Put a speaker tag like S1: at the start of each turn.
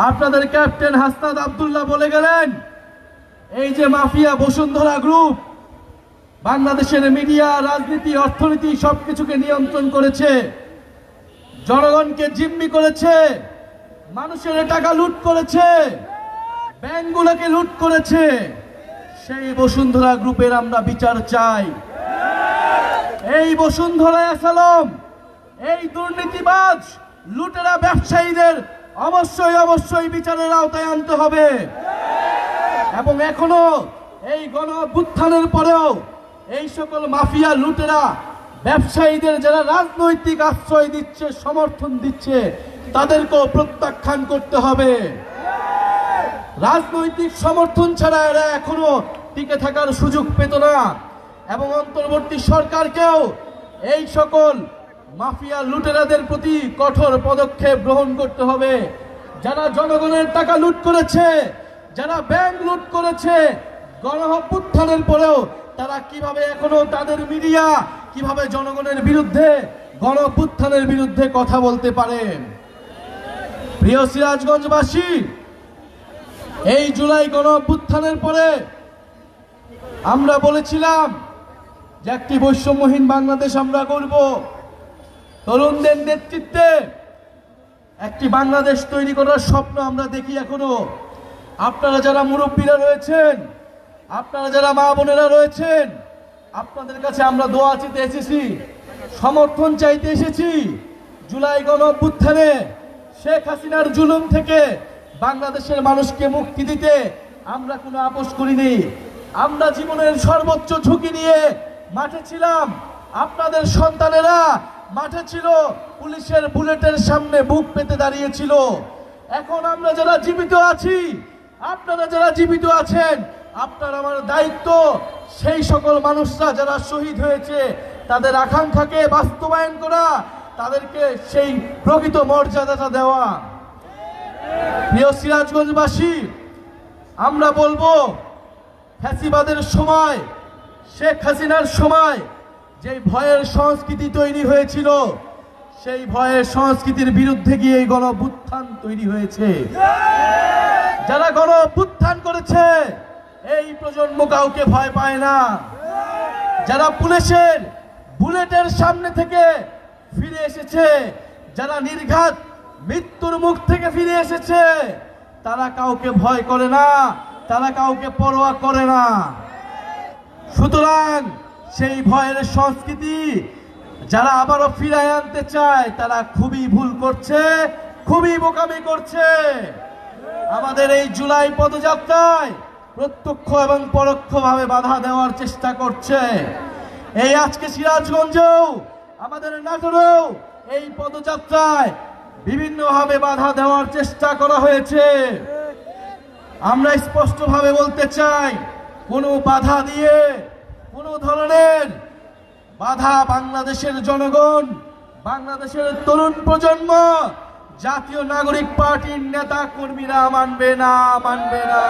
S1: আপনাদের ক্যাপ্টেন হাসনাদ আব্দুল্লাহ বলে গেলেন, এই যে মাফিয়া বসুন্ধরা গ্রুপ, বাংলাদেশের মিডিয়া, রাজনীতি, অর্থনীতি সবকিছুকে নিয়ন্ত্রণ করেছে, জনগণকে জিম্মি করেছে, মানুষের টাকা লুট করেছে, ব্যাংকগুলোকে লুট করেছে, সেই বসুন্ধরা গ্রুপের আমরা বিচার চাই। এই বসুন্ধরা আসালম এই দুর্নীতিবাজ, লুটেরা ব্যবসায়ীদের অবশ্যই অবশ্যই বিচারের আওতায় আনতে হবে। এবং এখনও এই গণ অভ্যুত্থানের পরেও এই সকল মাফিয়া লুটেরা, ব্যবসায়ীদের যারা রাজনৈতিক আশ্রয় দিচ্ছে, সমর্থন দিচ্ছে, তাদেরকেও প্রত্যাখ্যান করতে হবে। রাজনৈতিক সমর্থন ছাড়া এরা এখনও টিকে থাকার সুযোগ পেত না। এবং অন্তর্বর্তী সরকারকেও এই সকল মাফিয়া লুটেরাদের প্রতি কঠোর পদক্ষেপ গ্রহণ করতে হবে। যারা জনগণের টাকা লুট করেছে, যারা ব্যাংক লুট করেছে, গণঅভ্যুত্থানের পরেও তারা কীভাবে এখনও তাদের মিডিয়া, কীভাবে জনগণের বিরুদ্ধে গণপুত্থানের বিরুদ্ধে কথা বলতে পারে? প্রিয় সিরাজগঞ্জবাসী, এই জুলাই গণ অভ্যুত্থানের পরে আমরা বলেছিলাম যে একটি বৈষম্যহীন বাংলাদেশ আমরা করব তরুণদের নেতৃত্বে একটি বাংলাদেশ তৈরি করার স্বপ্ন আমরা দেখি এখনও। আপনারা যারা মুরব্বীরা রয়েছেন, আপনারা যারা মা বোনেরা রয়েছেন, আপনাদের কাছে আমরা দোয়া চিতে এসেছি, সমর্থন চাইতে এসেছি। জুলাই গণ শেখ হাসিনার জুলুম থেকে বাংলাদেশের মানুষকে মুক্তি দিতে আমরা কোনো আপোষ করিনি। আমরা জীবনের সর্বোচ্চ ঝুঁকি নিয়ে মাঠে ছিলাম। আপনাদের সন্তানেরা মাঠে ছিল, পুলিশের বুলেটের সামনে বুক পেতে দাঁড়িয়েছিল। এখন আমরা যারা জীবিত আছি, আপনারা যারা জীবিত আছেন, আপনার আমার দায়িত্ব, সেই সকল মানুষরা যারা শহীদ হয়েছে, তাদের আকাঙ্ক্ষাকে বাস্তবায়ন করা, তাদেরকে সেই প্রকৃত মর্যাদাটা দেওয়া। প্রিয় সিরাজগঞ্জবাসী, আমরা বলব, ফ্যাসিবাদের সময়, শেখ হাসিনার সময় যে ভয়ের সংস্কৃতি তৈরি হয়েছিল, সেই ভয়ের সংস্কৃতির বিরুদ্ধে গিয়ে এই গণ তৈরি হয়েছে। যারা গণ করেছে, এই প্রজন্ম কাউকে ভয় পায় না। যারা পুলিশের বুলেটের সামনে থেকে ফিরে এসেছে, যারা নির্ঘাত মৃত্যুর মুখ থেকে ফিরে এসেছে, তারা কাউকে ভয় করে না, তারা কাউকে পরোয়া করে না। সুতরাং সেই ভয়ের সংস্কৃতি যারা আবারও ফিরায় আনতে চায়, তারা খুবই ভুল করছে, খুবই বোকামি করছে। আমাদের এই জুলাই পদযাত্রায় প্রত্যক্ষ এবং পরোক্ষভাবে বাধা দেওয়ার চেষ্টা করছে। এই আজকে সিরাজগঞ্জেও, আমাদের নাটোরেও এই পদযাত্রায় বিভিন্নভাবে বাধা দেওয়ার চেষ্টা করা হয়েছে। আমরা স্পষ্টভাবে বলতে চাই, কোনো বাধা দিয়ে কোনো ধরনের বাধা বাংলাদেশের জনগণ, বাংলাদেশের তরুণ প্রজন্ম, জাতীয় নাগরিক পার্টির নেতা কর্মীরা মানবে না মানবে না।